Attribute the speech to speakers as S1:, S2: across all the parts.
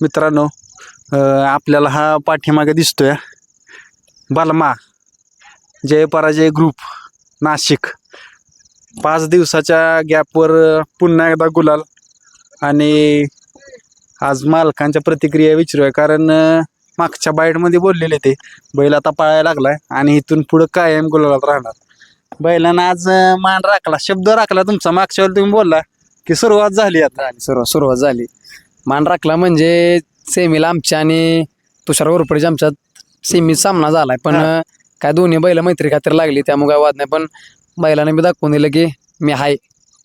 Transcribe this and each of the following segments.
S1: मित्रांनो आपल्याला हा पाठीमागे दिसतोय. बलमा जय पराजय ग्रुप नाशिक. पाच दिवसाच्या गॅपवर पुन्हा एकदा गुलाल आणि आज मालकांच्या प्रतिक्रिया विचारूया कारण मागच्या बाईटमध्ये बोललेले ते बैल आता पळायला लागलाय आणि इथून पुढं कायम गुलालात राहणार. बैलानं आज मान राखला. शब्द राखला तुमचा मागच्या वेळेला तुम्ही बोलला की सुरुवात झाली आता.
S2: सुरुवात सुरुवात झाली. मान राखला म्हणजे सेमीला आमच्या आणि तुषार गोरपडीच्या आमच्यात सेमी सामना झालाय. पण
S1: हा.
S2: काय दोन्ही बैल मैत्री खातर लागली त्यामुळे काय वाद नाही. पण बैलाने मी दाखवून दिलं की मी हाय.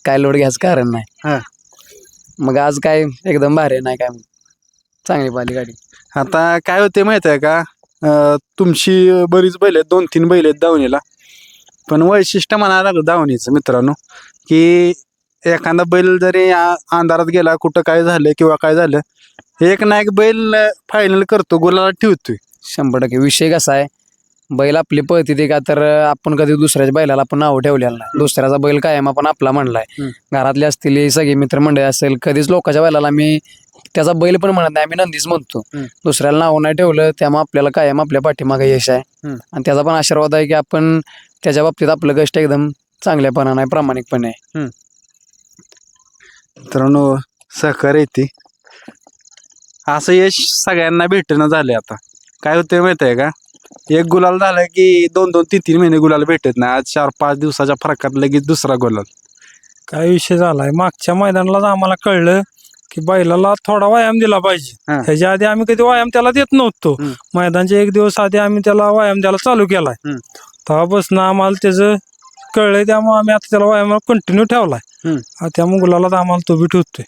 S2: काय लोड घ्यायचं कारण
S1: हा.
S2: नाही मग आज काय एकदम भारी नाही काय चांगली पाहिली गाडी.
S1: आता काय होते माहीत आहे का? अं, तुमची बरीच बैल आहेत दोन तीन बैल आहेत दावणीला पण वैशिष्ट्य म्हणायला लागलं दावणीचं मित्रांनो की एखादा बैल जरी आ- अंधारात गेला कुठं काय झालं किंवा काय झालं एक ना एक बैल फायनल करतो गुलाला ठेवतोय.
S2: शंभर टक्के. विषय कसा आहे बैल आपली पळती ते का तर आपण कधी दुसऱ्याच्या बैलाला आपण नाव ठेवलेलं नाही. दुसऱ्याचा बैल कायम आपण आपला म्हणलाय.
S1: हम्म.
S2: घरातले असतील सगळे मित्रमंडळी असेल कधीच लोकांच्या बैलाला मी त्याचा बैल पण म्हणत नाही आम्ही नंदीच म्हणतो.
S1: हम्म.
S2: दुसऱ्याला नाव नाही ठेवलं त्यामुळे आपल्याला कायम आपल्या पाठीमागे यश आहे.
S1: हम्म.
S2: आणि त्याचा पण आशीर्वाद आहे की आपण त्याच्या बाबतीत आपलं कष्ट एकदम चांगल्यापणाने आहे प्रामाणिकपणे आहे.
S1: मित्रांनो सहकार्य येते असं यश सगळ्यांना भेटणं झालंय आता. काय होतंय माहीत आहे का? एक गुलाल झालं की दोन दोन तीन तीन महिने गुलाल भेटत नाही. आज चार पाच दिवसाच्या फरकात लगेच दुसरा गुलाल.
S3: काय विषय झालाय? मागच्या मैदानालाच आम्हाला कळलं की बैलाला थोडा व्यायाम दिला पाहिजे.
S1: हा.
S3: ह्याच्या आधी आम्ही कधी व्यायाम त्याला देत नव्हतो.
S1: हम्म.
S3: मैदानच्या एक दिवस आधी आम्ही त्याला व्यायाम द्यायला चालू केलाय.
S1: हम्म.
S3: तेव्हापासून आम्हाला त्याचं कळलंय त्यामुळे आम्ही आता त्याला व्यायाम कंटिन्यू ठेवलाय. त्यामुळे गुलाला आम्हाला तो बी ठेवतोय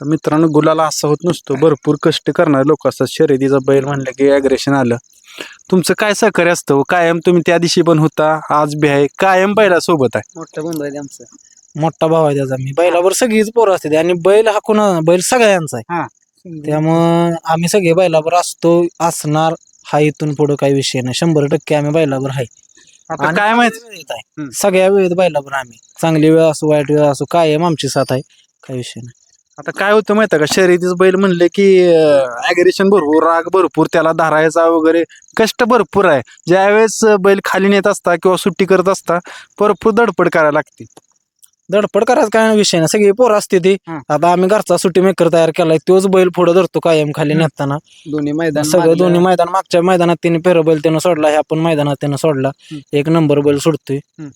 S1: तर मित्रांनो गुलाला असं होत नसतो. भरपूर कष्ट करणारे लोक असतात. शर्यतीचा बैल म्हणलं की अग्रेशन आलं. तुमचं काय सहकार्य असतं हो? कायम तुम्ही त्या दिवशी पण होता आज बी आहे. कायम बैला सोबत आहे.
S2: मोठं बंधू आहे आमचं.
S4: मोठा भाव आहे त्याचा. मी बैलावर सगळीच पोरं असते आणि बैल हा कोणा? बैल सगळ्यांचा
S1: हा.
S4: आहे त्यामुळं आम्ही सगळे बैलावर असतो. असणार हा इथून पुढे काही विषय नाही. शंभर टक्के आम्ही बैलावर आहे.
S1: आता
S4: आणि
S1: काय माहीत?
S4: सगळ्या वेळेत आहे.
S1: हम्म.
S4: सगळ्या वेळेत बैलावर आम्ही. चांगली वेळ असो वाईट वेळ असो कायम आमची साथ आहे. काही विषय नाही.
S1: आता काय होतं माहिती आहे का? शर्यतीचं बैल म्हणले की अग्रेशन भरपूर राग भरपूर त्याला धरायचा वगैरे कष्ट भरपूर आहे. ज्यावेळेस बैल खाली नेत असता किंवा सुट्टी करत असता भरपूर धडपड करायला लागते.
S4: धडपड करायचा काय विषय नाही सगळी पोरं असते ती. आता आम्ही घरचा सुट्टी मेकर तयार केलाय तोच बैल पुढे धरतो कायम खाली. नेताना
S2: दोन्ही मैदान
S4: सगळं
S2: मारलं.
S4: दोन्ही मैदान मागच्या मैदानात तिने फेर बैल त्यानं सोडला ह्या पण मैदानात त्यानं सोडला
S1: हम्म.
S4: एक नंबर बैल सोडतोय
S1: हम्म.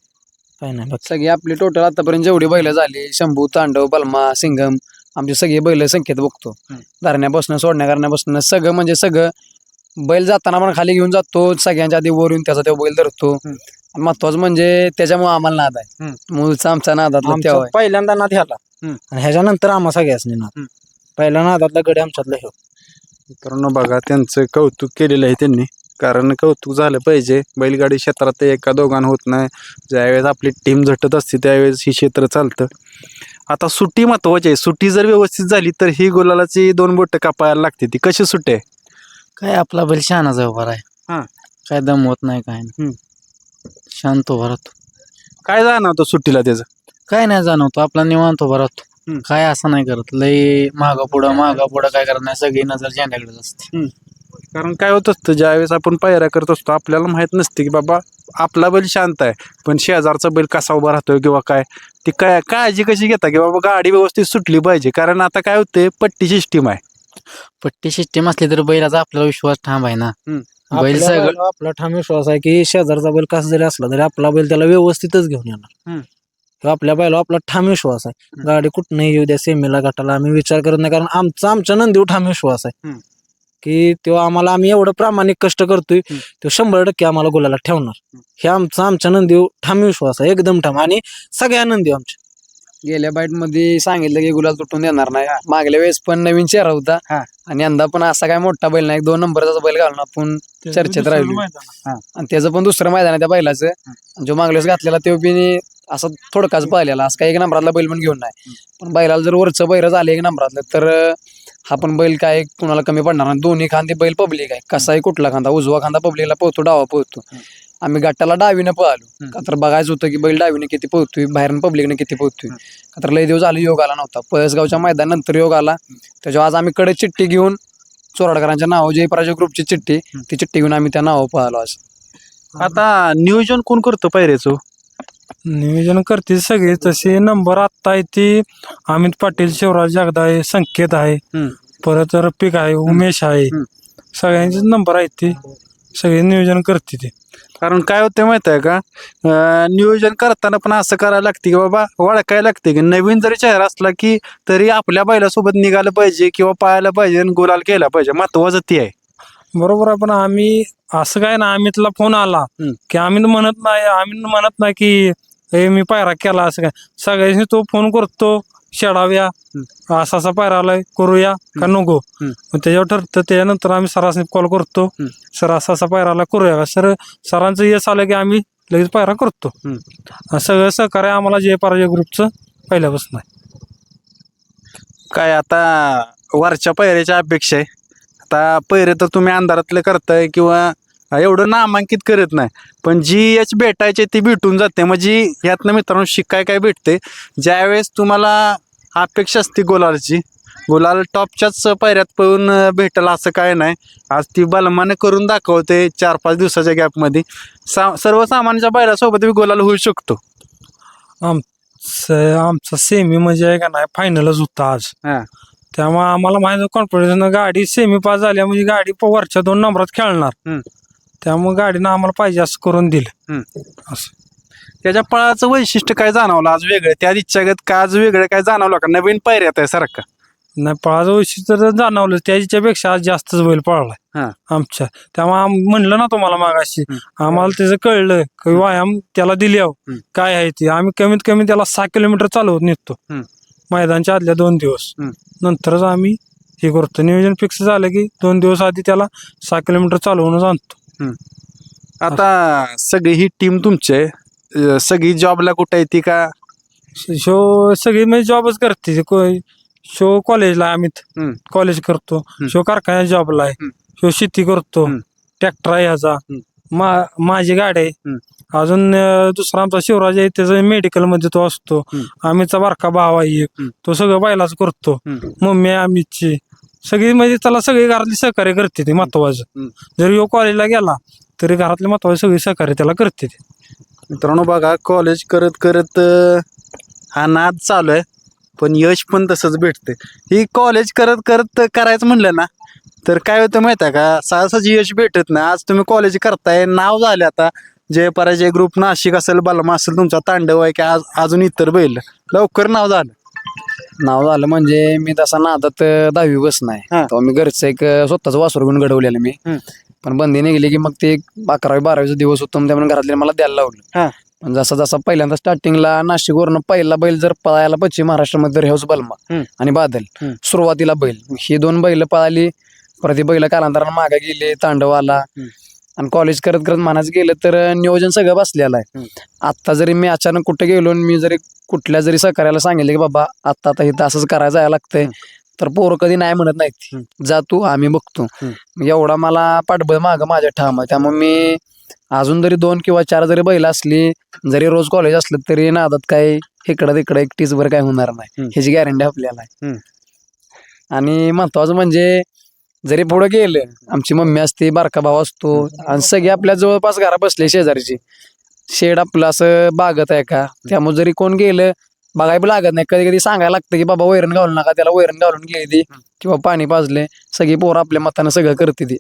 S4: काय नाही बाकी
S2: सगळी आपली टोटल आतापर्यंत जेवढी बैल झाली शंभू तांडव बलमा सिंगम आमची सगळी बैल संख्येत बघतो
S1: हम्म.
S2: धरण्यापासून सोडण्या करण्यापासून सगळं म्हणजे सगळं बैल जाताना पण खाली घेऊन जातो सगळ्यांच्या आधी वरून त्याचा तो बैल धरतो
S1: हम्म.
S2: महत्वाचं म्हणजे त्याच्यामुळे आम्हाला नाद आहे. मूळचा आमचा नादातला
S4: आमचा
S2: तेव्हा आहे.
S4: पहिल्यांदा नाद ह्याला.
S1: हम्म.
S4: आणि ह्याच्यानंतर आम्हा सगळ्यासनी नाद.
S1: हम्म.
S4: पहिल्या नादातला गडी आमच्यातला ह्यो.
S1: मित्रांनो बघा त्यांचं कौतुक केलेलं आहे त्यांनी. कारण कौतुक झालं पाहिजे. बैलगाडी क्षेत्रात ते एका दोघांना होत नाही. ज्यावेळेस आपली टीम झटत असते त्यावेळेस ही क्षेत्र चालतं. आता सुट्टी महत्वाची आहे. सुट्टी जर व्यवस्थित झाली तर ही गुलालाची दोन बोटं कापायला लागते. ती कशी सुट्टी आहे?
S4: काय आपला बैल शहाणाच आहे उभा
S1: हा.
S4: आहे काय दम होत नाही काय नाही. शांत उभा राहतो.
S1: काय जाणवतं सुट्टीला त्याचं?
S4: काय नाही जाणवतो आपला निवांत उभा राहतो.
S1: हम्म.
S4: काय असं नाही करत लय मागं पुढं मागं पुढं काय करत नाही सगळी नजर झेंड्याकडेच असते.
S1: कारण काय होत असतं ज्यावेळेस आपण पायऱ्या करत असतो आपल्याला माहीत नसते की बाबा आपला बैल शांत आहे पण शेजारचा बैल कसा उभा राहतोय किंवा काय ती काय काळजी कशी घेता की बाबा गाडी व्यवस्थित सुटली पाहिजे? कारण आता काय होते पट्टी सिस्टीम आहे.
S4: पट्टी सिस्टीम असली तर बैलाचा आपल्याला विश्वास ठाम आहे ना
S1: हम्म.
S4: बैल सगळं आपला ठाम विश्वास आहे की शेजारचा बैल कसा जरी असला तरी आपला बैल त्याला व्यवस्थितच घेऊन येणार
S1: हम्म.
S4: ह्यो आपल्या बैला आपला ठाम विश्वास आहे
S1: हम्म.
S4: गाडी कुठनंही येऊ द्या सेमीला गटाला आम्ही विचार करत नाही कारण आमचा आमच्या नंदीवर ठाम विश्वास आहे
S1: हम्म.
S4: की तो आम्हाला आम्ही एवढं प्रामाणिक कष्ट करतोय
S1: हम्म.
S4: तो शंभर टक्के आम्हाला गुलाला ठेवणार हे आमचा आमच्या नंदीवर ठाम विश्वास आहे एकदम ठाम आणि सगळ्या नंदी आमच्या
S2: गेल्या बाईटमध्ये सांगितलं की गुलाल तुटून देणार नाही. मागल्या वेळेस पण नवीन चेहरा होता.
S1: हा.
S2: आणि यंदा पण असा काय मोठा बैल नाही. एक दोन नंबरचा बैल घालून आपण चर्चेत राहिलो. आणि त्याचं पण दुसरं मैदान आहे त्या बैलाचं. जो मागल्यास घातलेला तो बी असा थोडकाच पाहिलेला. असं काही एक नंबरातला बैल पण घेऊन नाही. पण बैलाला जर वरचं बैर झालं एक नंबरातलं तर हा पण बैल काय कुणाला कमी पडणार नाही. दोन्ही खांदे बैल पब्लिक आहे. कसाही कुठला खांदा उजवा खांदा पब्लिकला पोहतो डावा पोहतो आम्ही गटाला डावीनं पळालो. का तर बघायचं होतं की बैल डावीने किती पोहतोय बाहेरनं पब्लिकने किती पोहतोय का तर लय दिवस आले योग आला नव्हता. पळसगावच्या मैदानानंतर योग आला. त्याच्यावर आज आम्ही कडे चिठ्ठी घेऊन चोराडकरांच्या नाव जयपराजय ग्रुपची चिठ्ठी ती चिठ्ठी घेऊन आम्ही त्या नावावर पळालो आज.
S1: आता नियोजन कोण करतं पायऱ्याचं?
S3: नियोजन करते सगळे. तसे नंबर आत्ता आहे ती अमित पाटील शिवराज जगदा आहे संकेत आहे.
S1: हम्म.
S3: परत रफिक आहे उमेश आहे.
S1: हम्म.
S3: सगळ्यांचे नंबर आहेत ते. सगळे नियोजन करते ते.
S1: कारण काय होतं माहीत आहे का? अं, नियोजन करताना पण असं करायला लागते की बाबा ओळखायला लागते की नवीन जरी चेहरा असला की तरी आपल्या बैलासोबत निघालं पाहिजे किंवा पाहायला पाहिजे आणि गुलाल केला पाहिजे. महत्वाचं ते आहे.
S3: बरोबर आहे पण आम्ही असं काय ना अमितला फोन आला.
S1: हम्म.
S3: की आम्ही म्हणत नाही आम्ही म्हणत नाही की हे मी पायरा केला असं काय. सगळ्यांनी तो फोन करतो शेडाव्या असा असा पायरा आलाय करूया का नको?
S1: हम्म.
S3: मग त्याच्यावर ठरतं त्याच्यानंतर आम्ही सरासनी कॉल करतो
S1: हम्म.
S3: सर असा असा पायरा आला करूया का? सर सरांचं यश आलं की आम्ही लगेच पायरा करतो.
S1: हम्म.
S3: आणि सगळं सहकार्य आम्हाला जय पराजय ग्रुपचं पहिल्यापासून आहे.
S1: काय आता वरच्या पैऱ्याच्या अपेक्षा आहे. आता पैरे तर तुम्ही अंधारातले करताय किंवा एवढं नामांकित करत नाही. पण जी एच भेटायचे ती भेटून जाते. म्हणजे यातनं मित्रांनो शिकाय काय भेटते? ज्यावेळेस तुम्हाला अपेक्षा असते गुलालची गुलाल टॉपच्याच पैऱ्यात पळून भेटल असं काय नाही. आज ती बलमाने करून दाखवते चार पाच दिवसाच्या गॅपमध्ये. सा सर्वसामान्यांच्या बैलासोबत बी गुलाल होऊ शकतो.
S3: स- आमचा सेमी म्हणजे आहे का नाही फायनलच होता आज.
S1: हा.
S3: त्यामुळे आम्हाला माहिती कॉन्फिडन्स गाडी सेमी पास झाल्या म्हणजे गाडी प- वरच्या दोन नंबरात खेळणार.
S1: हम्म.
S3: त्यामुळे गाडीनं आम्हाला पाहिजे असं करून दिलं. असं.
S1: त्याच्या पळाचं वैशिष्ट्य काय जाणवलं? आज वेगळं. त्या इच्छागत का आज वेगळं काय जाणवलं का? नवीन पैऱ्यात आहे सारखं.
S3: नाही पळाचं वैशिष्ट्य तर जाणवलं. त्याच्यापेक्षा आज जास्तच बैल
S1: हा.
S3: पळालाय आमच्या. त्यामुळे आम- म्हणलं ना तुम्हाला मागाशी. आम्हाला त्याचं कळलं की व्यायाम त्याला दिली. काय आहे ते. आम्ही कमीत कमी त्याला सहा किलोमीटर चालवत निघतो. मैदानच्या आदल्या दोन दिवस.
S1: हम्म.
S3: नंतरच आम्ही हे करतो. नियोजन फिक्स झालं की दोन दिवस आधी त्याला सहा किलोमीटर चालवूनच आणतो.
S1: आता सगळी ही टीम तुमची आहे. अं, सगळी जॉबला कुठे आहे ती का?
S3: शो सगळी म्हणजे जॉबच करते. को- शो कॉलेजला आहे अमित
S1: हम्म.
S3: कॉलेज करतो. शो कारखान्यात जॉबला आहे.
S1: हम्म.
S3: शो शेती करतो.
S1: हम्म.
S3: ट्रॅक्टर आहे ह्याचा. मा माझी गाडी आहे.
S1: हम्म.
S3: अजून अं, दुसरा आमचा शिवराज आहे त्याचा मेडिकलमध्ये तो असतो.
S1: हम्म.
S3: आम्हीचा बारका भाव आहे एक.
S1: हम्म.
S3: तो सगळं बैलाच करतो.
S1: हम्म.
S3: मम्मी आहे अमितची सगळी म्हणजे त्याला सगळी घरातली सहकार्य करते ते महत्वाचं.
S1: हम्म.
S3: जरी यो कॉलेजला गेला तरी घरातले महत्त्वाचे सगळी सहकार्य त्याला करते ते.
S1: मित्रांनो बघा कॉलेज करत करत अं, हा नाद चालू आहे. पण यश पण तसंच भेटते. ही कॉलेज करत करत करायचं म्हणलं ना तर काय होतं माहिती आहे का सहसाची यश भेटत नाही. आज तुम्ही कॉलेज करताय नाव झाले आता. जय पराजय ग्रुप नाशिक असेल बलमा असेल तुमचा तांडव आहे की आज अजून इतर बैल लवकर नाव झालं
S2: नाव झालं म्हणजे मी तसा नादात दहावी बस नाही
S1: हा.
S2: तेव्हा मी घरचं एक स्वतःच वासर घेऊन घडवलेलं मी
S1: हम्म.
S2: पण बंदी निघली की मग ते एक अकरावी बारावीचा दिवस होतो मग त्यामुळे घरातले मला द्यायला
S1: हा.
S2: लावलं पण जसा जसा पहिल्यांदा स्टार्टिंगला नाशिकवरनं पहिला बैल जर पळायला पश्चिम महाराष्ट्रामध्ये तर हेच बलमा
S1: हम्म.
S2: आणि बादल
S1: हम्म.
S2: सुरुवातीला बैल ही दोन बैल पळाली परत बैल कालांतरानं मागे गेले तांडव आला
S1: हम्म.
S2: आणि कॉलेज करत करत म्हणायचं गेलं तर नियोजन सगळं बसलेलं आहे.
S1: हम्म.
S2: आता जरी मी अचानक कुठे गेलो आणि मी जरी कुठल्या जरी सहकार्याला सांगितलं की बाबा आता आता इथं असंच करायचं जायला लागतंय. तर पोरं कधी नाही म्हणत नाहीत. जा तू आम्ही बघतो. एवढा मला पाठबळ माग माझ्या ठाम आहे. त्यामुळे मी अजून जरी दोन किंवा चार जरी बैल असली जरी रोज कॉलेज असलं तरी नादात काय इकडं तिकडं एकटीच बरं काय होणार नाही. ह्याची गॅरंटी आपल्याला आहे. आणि महत्वाचं म्हणजे जरी पुढे गेलं आमची मम्मी असते बारका भाव असतो आणि सगळे आपल्या जवळपास घरा बसले शेजारची. शेड आपलं असं बागत आहे का? त्यामुळे जरी कोण गेलं बघायला लागत नाही. कधी कधी सांगायला लागतं की बाबा वैरण घालू नका. त्याला वैरण घालून गेली किंवा पाणी पाजले सगळी पोरं आपल्या मतानं सगळं करते ती.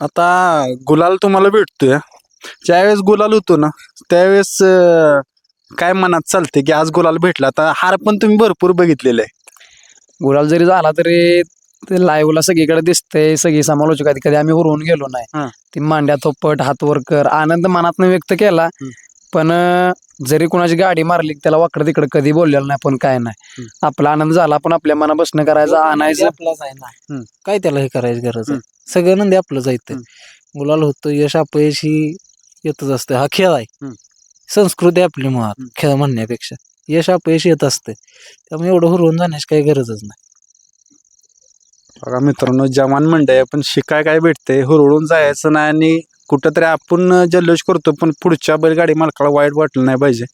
S1: आता गुलाल तुम्हाला भेटतोय. ज्यावेळेस गुलाल होतो ना त्यावेळेस अं, काय मनात चालते की आज गुलाल भेटला? आता हार पण तुम्ही भरपूर बघितलेला आहे.
S2: गुलाल जरी झाला तरी ते लाईव्हला सगळीकडे दिसतंय सगळी समालोचक आहेत. कधी आम्ही हुरवून गेलो
S1: हा.
S2: नाही ती मांड्या थोपट हात वर कर आनंद मनातनं व्यक्त केला.
S1: हम्म.
S2: पण अं, जरी कोणाची गाडी मारली त्याला वाकडं तिकडं कधी बोललेलं नाही पण काय नाही.
S1: हम्म.
S2: आपला आनंद झाला आपण आपल्या मनापासून करायचा आणायचं.
S4: आपलाच आहे ना
S1: हम्म.
S4: काय त्याला हे करायची गरज आहे? सगळं नंदी आपलं जायचं. मुलाला होतं यश अपयश ही येतच असते. हा खेळ आहे.
S1: हम्म.
S4: संस्कृती आपली मुळात खेळ म्हणण्यापेक्षा. यश अपयश येत असते. त्यामुळे एवढं हुरवून जाण्याची काही गरजच नाही.
S1: बघा मित्रांनो जवान मंडळ पण शिकाय काय भेटते हुरळून जायचं नाही आणि कुठंतरी आपण जल्लोष करतो पण पुढच्या बैलगाडी मालकाला वाईट वाटलं नाही पाहिजे.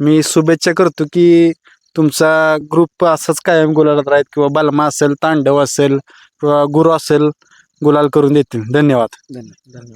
S1: मी शुभेच्छा करतो की तुमचा ग्रुप असाच कायम गुलालात राहील किंवा बालमा असेल तांडव असेल किंवा गुरु असेल गुलाल करून देतील. धन्यवाद.
S2: धन्यवाद.